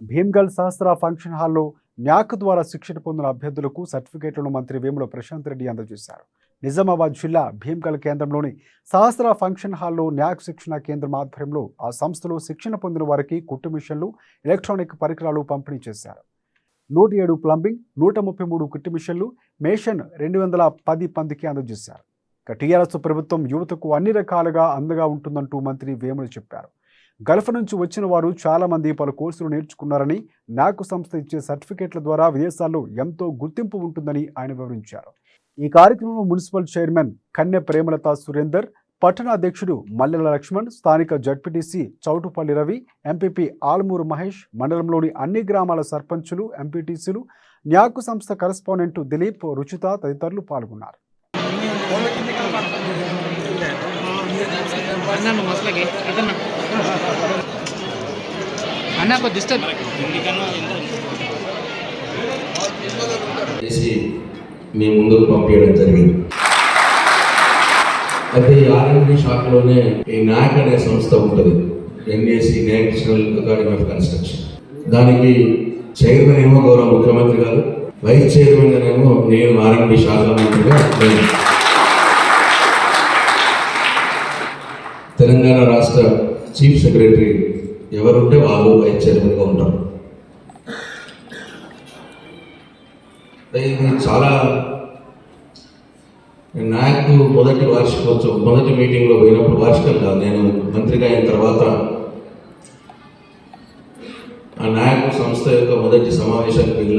Bheemgal Sahasra function హాల్లో NAC ద్వారా శిక్షణ పొందిన అభ్యర్థులకు సర్టిఫికేట్లను మంత్రి వేముల ప్రశాంత్ రెడ్డి అందజేశారు. నిజామాబాద్ జిల్లా భీమ్గల్ కేంద్రంలోని సహస్ర ఫంక్షన్ హాల్లో న్యాక్ శిక్షణ కేంద్రం ఆధ్వర్యంలో ఆ సంస్థలో శిక్షణ పొందిన వారికి కుట్టు మిషన్లు ఎలక్ట్రానిక్ పరికరాలు పంపిణీ చేశారు. నూట ఏడు ప్లంబింగ్ నూట ముప్పై మూడు కుట్టు మిషన్లు మేషన్ రెండు వందల పది పందికి అందజేశారు. ఇక టీఆర్ఎస్ ప్రభుత్వం యువతకు అన్ని రకాలుగా అండగా ఉంటుందంటూ మంత్రి వేములు చెప్పారు. గల్ఫ్ నుంచి వచ్చిన వారు చాలామంది పలు కోర్సులు నేర్చుకున్నారని నాకు సంస్థ ఇచ్చే సర్టిఫికేట్ల ద్వారా విదేశాల్లో ఎంతో గుర్తింపు ఉంటుందని ఆయన వివరించారు. ఈ కార్యక్రమంలో మున్సిపల్ చైర్మన్ కన్య ప్రేమలత సురేందర్ పట్టణ అధ్యక్షుడు మల్లెల లక్ష్మణ్ స్థానిక జడ్పీటీసీ చౌటుపల్లి రవి ఎంపీపీ ఆల్మూరు మహేష్ మండలంలోని అన్ని గ్రామాల సర్పంచులు ఎంపీటీసీలు న్యాకు సంస్థ కరెస్పాండెంట్ దిలీప్ రుచిత తదితరులు పాల్గొన్నారు. అన్న ఏదన్నా అన్న కొద్ది ఇస్తారు. చేసి మీ ముందుకు పంపించడం జరిగింది. అయితే ఈ ఆర్ఎండ్బి షాప్లోనే ఈ నాక్ అనే సంస్థ ఉంటుంది. NAC national academy of construction. దానికి చైర్మన్ ఏమో గౌరవ ముఖ్యమంత్రి గారు వైస్ చైర్మన్ గారేమో నేను ఆర్ఎండి శాఖ మంత్రిగా తెలంగాణ రాష్ట్ర చీఫ్ సెక్రటరీ ఎవరుంటే వాళ్ళు వైస్ చైర్మన్గా ఉంటారు. ఇది చాలా నాకు మొదటి వార్షికోత్సవం మొదటి మీటింగ్లో పోయినప్పుడు వార్షికంగా కాదు నేను మంత్రిగా అయిన తర్వాత ఆ నాయకు సంస్థ యొక్క మొదటి సమావేశానికి వెళ్ళి